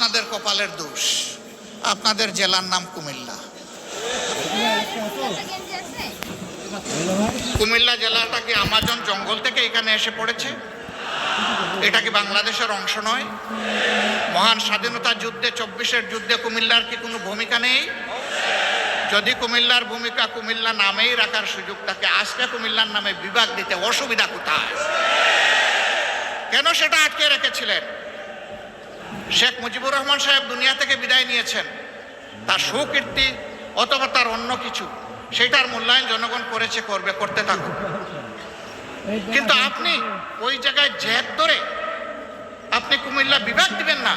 আপনাদের কপালের দোষ। আপনাদের জেলার নাম কুমিল্লা। কুমিল্লা জেলাটা কি আমাজন জঙ্গল থেকে এখানে এসে পড়েছে? এটা কি বাংলাদেশের অংশ নয়? মহান স্বাধীনতা যুদ্ধে, চব্বিশের যুদ্ধে কুমিল্লার কি কোনো ভূমিকা নেই? যদি কুমিল্লার ভূমিকা কুমিল্লা নামেই রাখার সুযোগ থাকে, আজকে কুমিল্লার নামে বিভাগ দিতে অসুবিধা কোথায়? কেন সেটা আটকে রেখেছিলেন? শেখ মুজিবুর রহমান সাহেব দুনিয়া থেকে বিদায় নিয়েছেন। তার সুকীর্তি অথবা তার অন্য কিছু সেটার মূল্যায়ন জনগণ করেছে, করবে, করতে থাকুক। কিন্তু আপনি ওই জায়গায় জেদ ধরে আপনি কুমিল্লা বিভাগ দিবেন না,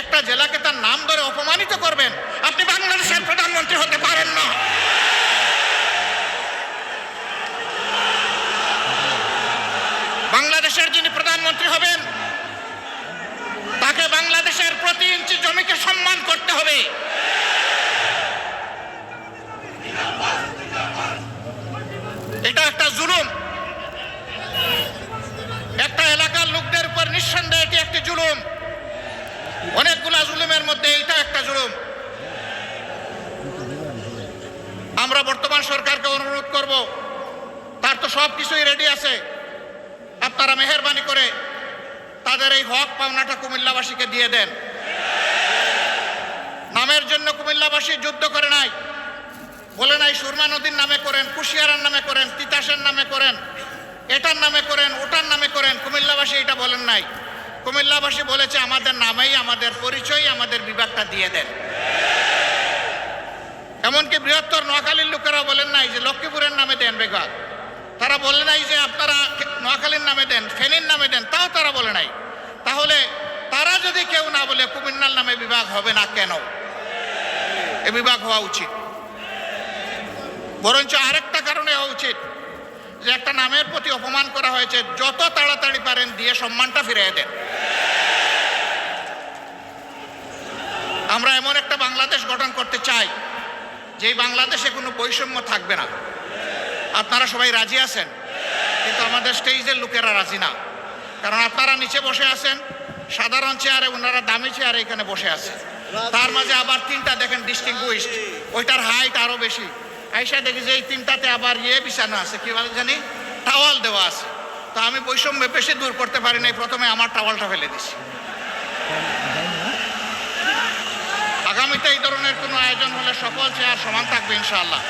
একটা জেলাকে তার নাম ধরে অপমানিত করবেন, আপনি বাংলাদেশের প্রধানমন্ত্রী হতে পারেন না। বাংলাদেশের যিনি প্রধানমন্ত্রী হবেন প্রতি ইঞ্চি জমিকে সম্মান করতে হবে। এটা একটা জুলুম। একটা এলাকার লোকদের উপর নিঃসন্দেহে এটি একটি জুলুম। অনেকগুলা জুলুমের মধ্যে এটা একটা জুলুম। আমরা বর্তমান সরকারকে অনুরোধ করব, তার তো সব কিছুই রেডি আছে। আপনারা মেহরবানি করে তাদের এই হক পাওনাটা কুমিল্লাবাসীকে দিয়ে দেন। নামের জন্য কুমিল্লাবাসী যুদ্ধ করে নাই। বলে নাই, সুরমা নদীর নামে করেন, কুশিয়ারার নামে করেন, তিতাসের নামে করেন, এটার নামে করেন, ওটার নামে করেন, কুমিল্লাবাসী এটা বলেন নাই। কুমিল্লাবাসী বলেছে, আমাদের নামেই আমাদের পরিচয়, আমাদের বিভাগটা দিয়ে দেন। এমনকি বৃহত্তর নোয়াখালীর লোকেরা বলেন নাই যে, লক্ষ্মীপুরের নামে দেন বিভাগ তারা বলে নাই যে, আপনারা নোয়াখালীর নামে দেন, ফেনীর নামে দেন, তাও তারা বলে নাই। তাহলে তারা যদি কেউ না বলে কুমিল্লার নামে বিভাগ হবে না কেন? এ বিভাগ হওয়া উচিত। বরঞ্চ আরেকটা কারণে হওয়া উচিত যে একটা নামের প্রতি অপমান করা হয়েছে, যত তাড়াতাড়ি পারেন দিয়ে সম্মানটা ফিরিয়ে দেন। আমরা এমন একটা বাংলাদেশ গঠন করতে চাই, যেই বাংলাদেশে কোনো বৈষম্য থাকবে না। আপনারা সবাই রাজি আছেন? কিন্তু আমাদের স্টেজের লোকেরা রাজি না। কারণ আপনারা নিচে বসে আছেন সাধারণ চেয়ারে ওনারা দামি চেয়ারে এখানে বসে আছে। তার মাঝে আবার তিনটা দেখেন ডিস্টিংগুইস্ট ওইটার হাইট আরও বেশি। আইসা দেখি যে এই তিনটাতে আবার ইয়ে বিছানো আছে, কি বলে জানি? টাওয়াল দেওয়া আছে। তো আমি বৈষম্য বেশি দূর করতে পারি নাই, প্রথমে আমার টাওয়ালটা ফেলে দিছি। আগামীতে এই ধরনের কোনো আয়োজন হলে সকল চেয়ার সমান থাকবে ইনশাআল্লাহ।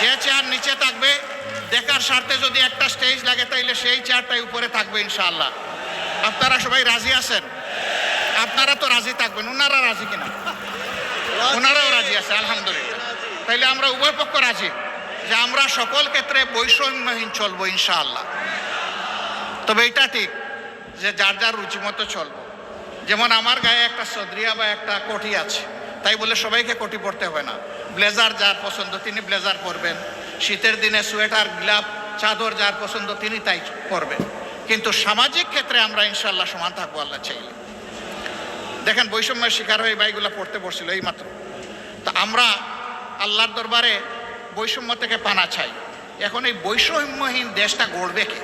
যে চেয়ার নিচে থাকবে, দেখার স্বার্থে যদি একটা স্টেজ লাগে, তাইলে সেই চেয়ারটাই উপরে থাকবে ইনশাআল্লাহ। আপনারা সবাই রাজি আছেন? আপনারা তো রাজি থাকবেন, ওনারা রাজি কিনা? ওনারাও রাজি আছে, আলহামদুলিল্লাহ। তাইলে আমরা উভয় পক্ষ রাজি? যে আমরা সকল ক্ষেত্রে বৈষম্যহীন চলবো, ইনশাআল্লাহ। তবে এটা ঠিক যে যার যার রুচি মতো চলবো। যেমন আমার গায়ে একটা সদরিয়া বা একটা কোটি আছে, তাই বলে সবাইকে কোটি পরতে হবে না। ব্লেজার যার পছন্দ, তিনি ব্লেজার পরবেন। শীতের দিনে সোয়েটার, গ্লাভ, চাদর যার পছন্দ, তিনি তাই পরবেন। কিন্তু সামাজিক ক্ষেত্রে আমরা ইনশাল্লাহ সমান থাকব, আল্লাহ চাইলে। দেখেন, বৈষম্যের শিকার হয়ে বাইগুলা পড়তে বসছিল এই মাত্র তা আমরা আল্লাহর দরবারে বৈষম্য থেকে পানা চাই। এখন এই বৈষম্যহীন দেশটা গড়বে কে?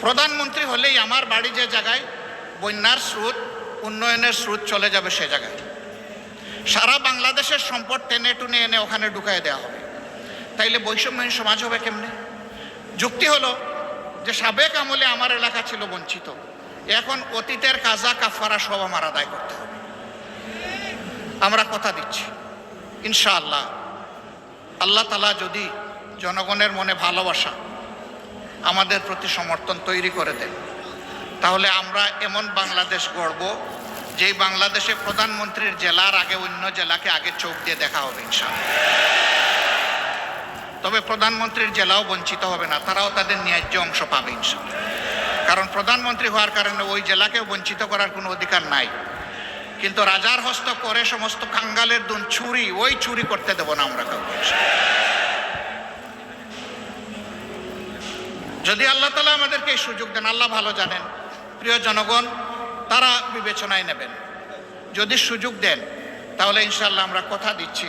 প্রধানমন্ত্রী হলেই আমার বাড়ি যে জায়গায় বন্যার স্রোত, উন্নয়নের স্রোত চলে যাবে সে জায়গায়। সারা বাংলাদেশের সম্পদ টেনে টুনে এনে ওখানে ঢুকাই দেওয়া হবে। তাইলে বৈষম্যহীন সমাজ হবে কেমনে? যুক্তি হলো যে সাবেক আমলে আমার এলাকা ছিল বঞ্চিত। এখন অতীতের কাজা কাফারা সব আমার আদায় করতে হবে। আমরা কথা দিচ্ছি। ইনশাআল্লাহ। আল্লাহ তালা যদি জনগণের মনে ভালোবাসা আমাদের প্রতি সমর্থন তৈরি করে দেন, তাহলে আমরা এমন বাংলাদেশ গড়ব যেই বাংলাদেশে প্রধানমন্ত্রীর জেলার আগে অন্য জেলাকে আগে চোখ দিয়ে দেখা হবে ইনশাআল্লাহ। তবে প্রধানমন্ত্রীর জেলাও বঞ্চিত হবে না, তারাও তাদের ন্যায্য অংশ পাবে কারণ প্রধানমন্ত্রী হওয়ার কারণে ওই জেলাকেও বঞ্চিত করার কোনো অধিকার নাই। কিন্তু রাজার হস্ত করে সমস্ত কাঙ্গালের দুন চুরি ওই চুরি করতে দেব না আমরা কাউকে যদি আল্লাহ তালা আমাদেরকে এই সুযোগ দেন, আল্লাহ ভালো জানেন। প্রিয় জনগণ, তারা বিবেচনায় নেবেন। যদি সুযোগ দেন, তাহলে ইনশাল্লাহ আমরা কথা দিচ্ছি।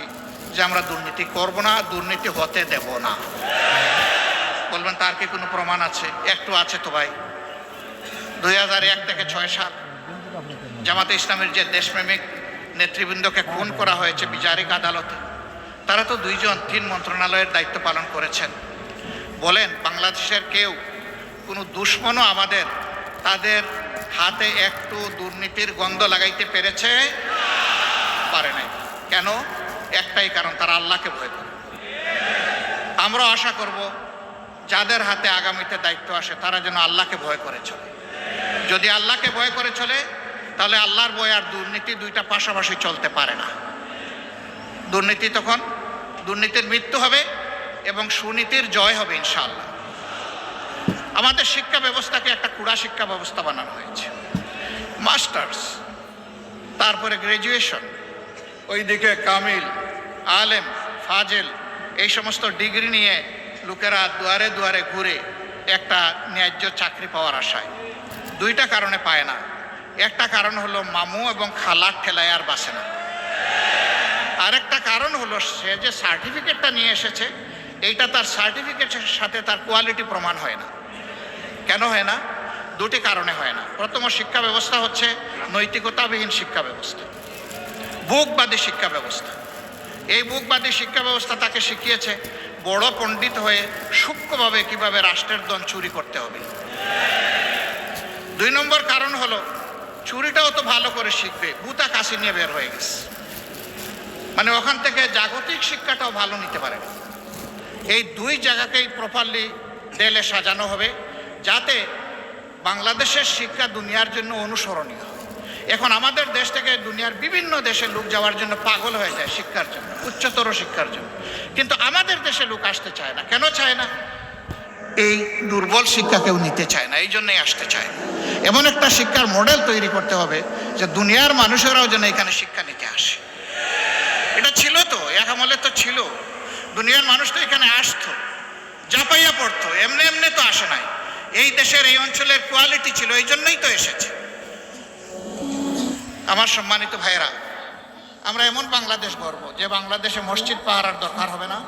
যে আমরা দুর্নীতি করব না, দুর্নীতি হতে দেব না। বলবেন, তার কি কোনো প্রমাণ আছে? একটু আছে তো ভাই। দুই হাজার এক থেকে ছয় সাল জামাতে ইসলামের যে দেশপ্রেমিক নেতৃবৃন্দকে খুন করা হয়েছে বিচারিক আদালতে, তারা তো দুইজন তিন মন্ত্রণালয়ের দায়িত্ব পালন করেছেন। বলেন, বাংলাদেশের কেউ, কোনো দুশ্মনও আমাদের, তাদের হাতে একটু দুর্নীতির গন্ধ লাগাইতে পেরেছে? পারে নাই। কেন? একটাই কারণ, তারা আল্লাহকে ভয় করে। আমরা আশা করব, যাদের হাতে আগামীতে দায়িত্ব আসে, তারা যেন আল্লাহকে ভয় করে চলে। যদি আল্লাহকে ভয় করে চলে, তাহলে আল্লাহর ভয় আর দুর্নীতি দুইটা পাশাপাশি চলতে পারে না। দুর্নীতি তখন, দুর্নীতির মৃত্যু হবে এবং সুনীতির জয় হবে, ইনশাআল্লাহ। আমাদের শিক্ষা ব্যবস্থাকে একটা কুড়া শিক্ষা ব্যবস্থা বানানো হয়েছে। মাস্টার্স, তারপরে গ্র্যাজুয়েশন ওইদিকে কামিল, আলেম, ফাজেল, এই সমস্ত ডিগ্রি নিয়ে লোকেরা দুয়ারে দুয়ারে ঘুরে একটা ন্যায্য চাকরি পাওয়ার আশায়। দুইটা কারণে পায় না। একটা কারণ হলো মামু এবং খালার ঠেলায় আর বাসে না। আরেকটা কারণ হলো সে যে সার্টিফিকেটটা নিয়ে এসেছে, এইটা তার সার্টিফিকেটের সাথে তার কোয়ালিটি প্রমাণ হয় না। কেন হয় না? দুটি কারণে হয় না। প্রথম শিক্ষা ব্যবস্থা হচ্ছে নৈতিকতাবিহীন শিক্ষা ব্যবস্থা। বুকবাদী শিক্ষা ব্যবস্থা। এই বুকবাদী শিক্ষা ব্যবস্থা তাকে শিখিয়েছে বড় পণ্ডিত হয়ে সূক্ষ্মভাবে কীভাবে রাষ্ট্রের ধন চুরি করতে হবে। দুই নম্বর কারণ হলো, চুরিটাও তো ভালো করে শিখবে বুতা কাশি নিয়ে বের হয়ে গেছে। মানে ওখান থেকে জাগতিক শিক্ষাটাও ভালো নিতে পারে এই দুই জায়গাকেই প্রপারলি ডেলে সাজানো হবে, যাতে বাংলাদেশের শিক্ষা দুনিয়ার জন্য অনুসরণীয়। এখন আমাদের দেশ থেকে দুনিয়ার বিভিন্ন দেশে লোক যাওয়ার জন্য পাগল হয়ে যায় শিক্ষার জন্য, উচ্চতর শিক্ষার জন্য। কিন্তু আমাদের দেশে লোক আসতে চায় না। কেন চায় না? এই দুর্বল শিক্ষা কেউ নিতে চায় না, এই জন্যই আসতে চায় এমন একটা শিক্ষার মডেল তৈরি করতে হবে যে দুনিয়ার মানুষেরাও যেন এখানে শিক্ষা নিতে আসে। এটা ছিল তো, এক আমলে তো ছিল। দুনিয়ার মানুষ তো এখানে আসতো, জাপাইয়া পড়তো, এমনি এমনি তো আসে নাই। এই দেশের এই অঞ্চলের কোয়ালিটি ছিল, এই জন্যই তো এসেছে। আমার সম্মানিত ভাইরা আমরা এমন বাংলাদেশ গর্ব যে বাংলাদেশে মসজিদ পাহারার দরকার হবে না